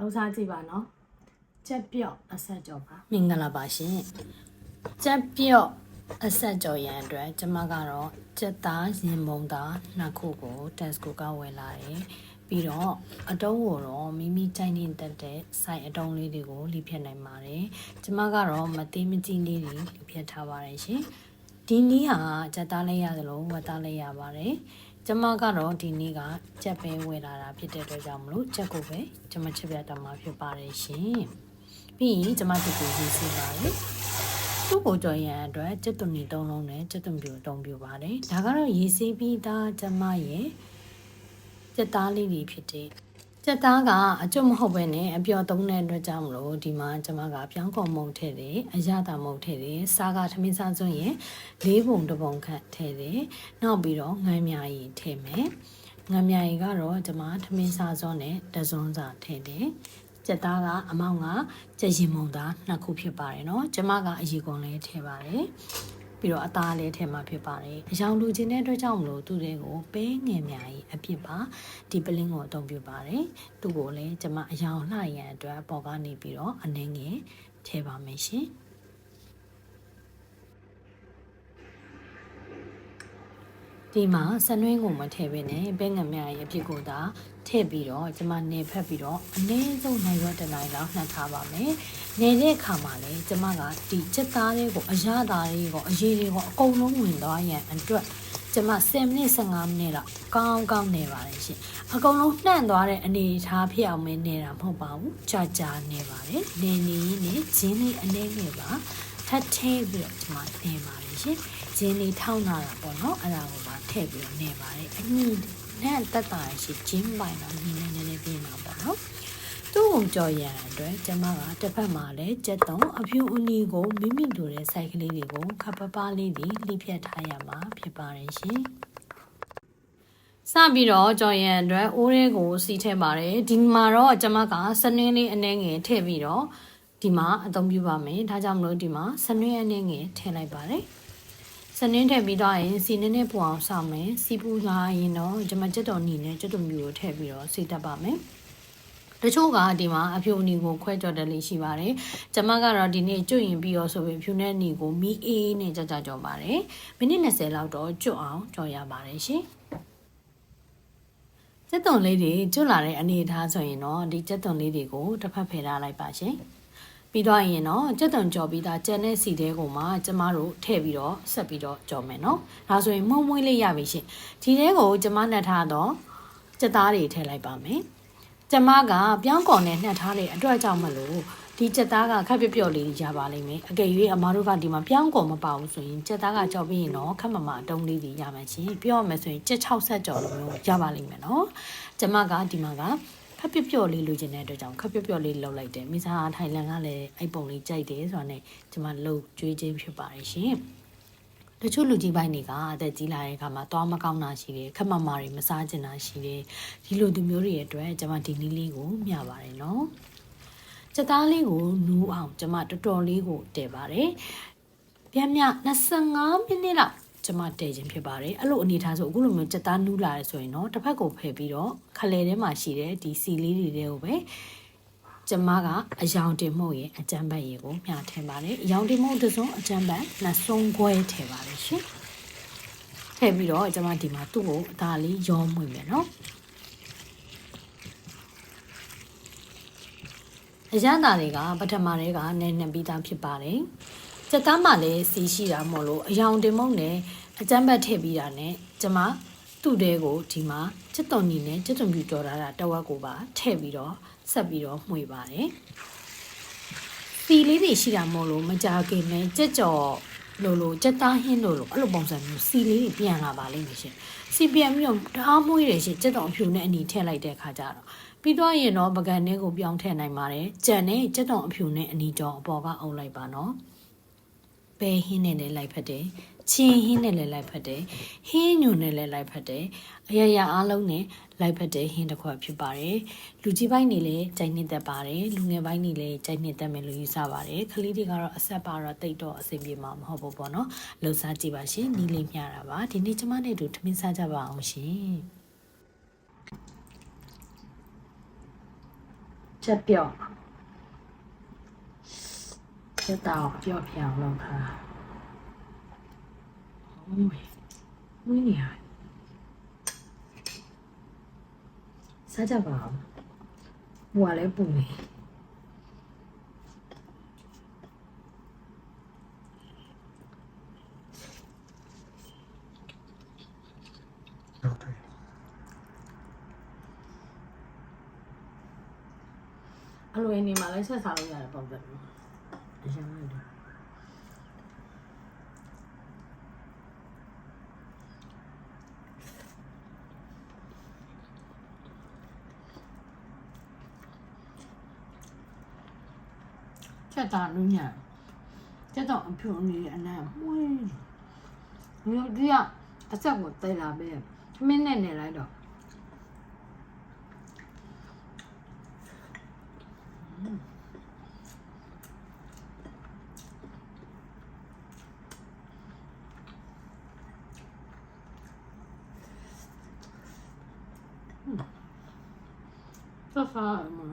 လောက်စားကြည့်ပါနော်ချက်ပြော့အဆက်ကြော်ပါမင်္ဂလာပါရှင်ကြက်ပြော့အဆက်ကြော်ရန်အတွက်ကျမကတော့ကြက်သားရင်မုံသားနှစ်ခုကို Tesco ကဝယ်လာတယ်ပြီးတော့အတုံးကိုတော့မိမိကြိုက်နေတတ်တဲ့ဆိုင်အတုံးလေးတွေကိုလိဖြတ်နိုင်ပါတယ်ကျမကတော့မသေးမကြီးလေးတွေလိဖြတ်ထားပါတယ်ရှင်ဒီနည်းဟာကြက်သားလေးရသလိုဝက်သားလေးရပါတယ် ကျမကတော့ဒီနေ့ကကြက်ပဲဝယ်လာတာဖြစ်တဲ့အတွက်ကြောင့်မလို့ကြက်ကိုပဲကျမချက်ပြတ်တာမှာဖြစ်ပါတယ်ရှင်ပြီးရင်ကျမတို့ကိုရေးစီပါတယ်သူ့ကိုကြော်ရန်အတွက်ကျက်သွန်နီသုံးလုံးနဲ့ကျက်သွန်ပြူအသုံးပြုပါတယ်ဒါကတော့ရေးစီပြီးသားကျမရဲ့ကျက်သားလေးတွေဖြစ်တဲ့ ကျက်သားကအကျွတ်မဟုတ်ပဲနဲ့အပျော်သုံးတဲ့အတွက်ကြောင့်မလို့ဒီမှာကျမကပြောင်းကုန်မုံထည့်တယ်အရသာမုံထည့်တယ်စားကထမင်းစားစွန်းရင်လေးပုံတစ်ပုံခန့်ထည့်တယ်နောက်ပြီးတော့ငန်းမြာရီထည့်မယ်ငန်းမြာရီကတော့ကျမထမင်းစားစွန်းနဲ့တစွန်းစာထည့်တယ် ကြက်သားကအမောင်ကကြက်ရင်မုံသားနှစ်ခုဖြစ်ပါတယ်เนาะကျမကအရီကုန်လေးထည့်ပါတယ် ပြီးတော့အသားလေးထည့်မှဖြစ်ပါတယ်အယောင်လူချင်းတဲ့အတွက်ကြောင့်မလို့သူတွေကိုပဲငယ်များကြီးအပြစ်ပါဒီပလင်းကိုအသုံးပြုပါတယ်သူ့ကိုလည်းကျမအယောင်လှရန်အတွက်ပေါ်ကနေပြီးတော့အနှင်းငယ်ထည့်ပါမယ်ရှင် ဒီမှာဆနွင်းကိုမထည့်ဘဲနဲ့ပဲငယ်များရဲ့အဖြစ်ကိုသာထည့်ပြီးတော့ကျမနေဖက်ပြီးတော့အနည်းဆုံးနိုင်ရွက်တစ်နိုင်လောက်နှက်ထားပါမယ်။နေတဲ့အခါမှာလည်းကျမကဒီချက်သားတွေကိုအရသာတွေကိုအရေးတွေကိုအကုန်လုံးဝင်သွားရန်အတွက်ကျမ10မိနစ်15မိနစ်လောက်ကောင်းကောင်းနေပါတယ်ရှင်။အကုန်လုံးနှံ့သွားတဲ့အနေအထားဖြစ်အောင်မနေတာမဟုတ်ပါဘူး။ကြာကြာနေပါတယ်။နေနေနဲ့ဂျင်းလေးအနေငယ်ပါထပ်ထည့်ပြီးတော့ကျမနေပါတယ်ရှင်။ဂျင်းလေးထောင်းလာတာပေါ့နော်။အဲ့ဒါကိုပါ ထည့်ပြီးတော့နေပါတယ်။အညီနဲ့တက်တာရှိဂျင်းပိုင်တော့နည်းနည်းနည်းနည်းပြင်ပါပေါ့နော်သူ့ကိုကြော်ရန်အတွက်ကျမကတစ်ဖက်မှာလည်းကြက်တုံအဖြူအနီကိုမိမိလိုတဲ့စိုက်ကလေးတွေကိုခပ်ပပလေးတွေလှိဖြတ်ထားရမှာဖြစ်ပါတယ်ရှင်စပြီးတော့ကြော်ရန်အတွက်အိုးရဲကိုစီးထည့်ပါတယ်ဒီမှာတော့ကျမကစနင်းလေးအနှဲငယ်ထည့်ပြီးတော့ဒီမှာအသုံးပြုပါမယ်ဒါကြောင့်မလို့ဒီမှာစနင်းအနှဲငယ်ထည့်လိုက်ပါတယ် စနင်းထည့်ပြီးတော့ရင်စီနည်းနည်းပူအောင်ဆောင်းမယ်စီပူလာရင်တော့ဂျမကျက်တော်နီနဲ့ကျက်တော်မျိုးကိုထည့်ပြီးတော့စီတက်ပါမယ်တချို့ကဒီမှာအဖြူအနီကိုခွဲကြော်တယ်လေးရှိပါတယ်။ကျမကတော့ဒီနေ့ကျွတ်ရင်ပြီးတော့ဆိုပြီးအဖြူနဲ့အနီကိုမီအေးနဲ့ကြကြကြော်ပါတယ်။မိနစ်20လောက်တော့ကျွတ်အောင်ကြော်ရပါတယ်ရှင်။ကျက်သွန်လေးတွေကျွတ်လာတဲ့အနေအထားဆိုရင်တော့ဒီကျက်သွန်လေးတွေကိုတစ်ဖက်ဖယ်ထားလိုက်ပါရှင်။ ပြီးတော့ရင်တော့ကြက်သွန်ကြော်ပြီးသားကြက်နဲ့စီတဲကိုမှကျမတို့ထည့်ပြီးတော့ဆက်ပြီးတော့ကြော်မယ်နော်။ဒါဆိုရင်မုံမွေးလေးရပြီရှင်။ဒီထဲကိုကျမနှက်ထားတော့ကြက်သားတွေထည့်လိုက်ပါမယ်။ကျမကပြောင်းကော်နဲ့နှက်ထားတဲ့အတွက်ကြောင့်မလို့ဒီကြက်သားကခက်ပြက်ပြက်လေးရပါလိမ့်မယ်။အကယ်၍အမားတို့ကဒီမှာပြောင်းကော်မပါဘူးဆိုရင်ကြက်သားကကြော်ပြီးရင်တော့ခက်မမအတုံးလေးတွေရမယ်ရှင်။ပြောရမယ်ဆိုရင်ကြက်60ကြော်လိုမျိုးရပါလိမ့်မယ်နော်။ကျမကဒီမှာက ခပ်ပျော့ပျော့လေးလိုချင်တဲ့အတွက်ကြောင့်ခပ်ပျော့ပျော့လေးလှုပ်လိုက်တယ်မိစားထိုင်လန်ကလည်းအဲ့ပုံလေးကြိုက်တယ်ဆိုတာနဲ့ကျွန်မလှုပ်ကြွေးခြင်းဖြစ်ပါတယ်ရှင်တချို့လူကြီးပိုင်းတွေကအသက်ကြီးလာတဲ့အခါမှာသွားမကောင်းတာရှိတယ်ခက်မမာတွေမစားကျင်တာရှိတယ်ဒီလိုသူမျိုးတွေရဲ့အတွက်ကျွန်မဒီနည်းလေးကိုမျှပါတယ်နော်စက်သားလေးကိုနူးအောင်ကျွန်မတော်တော်လေးကိုတည်ပါတယ်ပြန်မြ25မိနစ်လောက် ကျွန်မတည်ခြင်းဖြစ်ပါတယ်အဲ့လိုအနေထားဆိုအခုလိုမျိုးစက်သားနူးလာရဲဆိုရင်တော့တစ်ဖက်ကိုဖယ်ပြီးတော့ခလဲထဲမှာရှိတဲ့ဒီစီလေးတွေတွေကိုပဲကျမကအယောင်တင်မှုရဲ့အကြံပတ်ရေကိုမျှထည့်ပါတယ်အယောင်တင်မှုတစ်စုံအကြံပတ်နှစ်စုံခွဲထည့်ပါတယ်ရှင်ထည့်ပြီးတော့ကျမဒီမှာသူ့ကိုအသာလေးရောမွေမယ်နော်အရသာတွေကပထမတွေကနယ်နှံပြီးသားဖြစ်ပါတယ် စက်သားမှလည်းစီရှိတာမို့လို့အယောင်တင်မှုနဲ့အကြံပတ်ထည့်ပြီးတာနဲ့ကျမသူ့တဲကိုဒီမှာစစ်တုံနီနဲ့စစ်တုံပြူတော်တာတဝက်ကိုပါထည့်ပြီးတော့ဆက်ပြီးတော့မှွေပါတယ်။စီလေးတွေရှိတာမို့လို့မကြခင်မဲကြက်ကြော်လို့လို့ကြက်သားဟင်းလို့လို့အဲ့လိုပုံစံမျိုးစီလေးတွေပြန်လာပါလိမ့်မယ်ရှင်။စီပြန်ပြီးတော့ဓားမွေးတယ်ရှင်ကြက်တော်အဖြူနဲ့အနီထည့်လိုက်တဲ့ခါကျတော့ပြီးတော့ရင်တော့ပကံလေးကိုပြောင်းထည့်နိုင်ပါတယ်။ကြံနဲ့ကြက်တော်အဖြူနဲ့အနီကြောအပေါ်ကအုပ်လိုက်ပါနော်။ ဘဲဟင်းနဲ့လည်းလိုက်ဖက်တယ်ချင်းဟင်းနဲ့လည်းလိုက်ဖက်တယ်ဟင်းညွန်နဲ့လည်းလိုက်ဖက်တယ်အရရအားလုံးနဲ့လိုက်ဖက်တဲ့ဟင်းတစ်ခွက်ဖြစ်ပါတယ်လူကြီးပိုင်းနေလည်းကြိုက်နှစ်သက်ပါတယ်လူငယ်ပိုင်းနေလည်းကြိုက်နှစ်သက်မယ်လို့ယူဆပါတယ်ကလေးတွေကတော့အဆက်ပါတော့တိတ်တော့အဆင်ပြေမှာမဟုတ်ဘူးပေါ့နော်လှူစားကြည့်ပါရှင်နီးလေးမျှတာပါဒီနေ့ကျမနဲ့အတူထမင်းစားကြပါအောင်ရှင်ချချက်ပြော့ က်တာကိုကြောက်ပြအောင်လုပ်ထားတာ။ဟုတ်ပြီ။မင်းနေရ။စားကြပါဦး။ဘူကလည်းပူနေ။အလိုရင်းနေမှာလည်းဆက်စားလို့ရတယ်ပုံစံမျိုး အရင်လိုက်တယ်ချက်တာနူးညာချက်တော့အဖြူနေအနံ့မွေးမြို့ဒီကအဆက်ကိုတိတ်လာပဲမင်းနဲ့နေလိုက်တော့ ဆက်စားရမှာ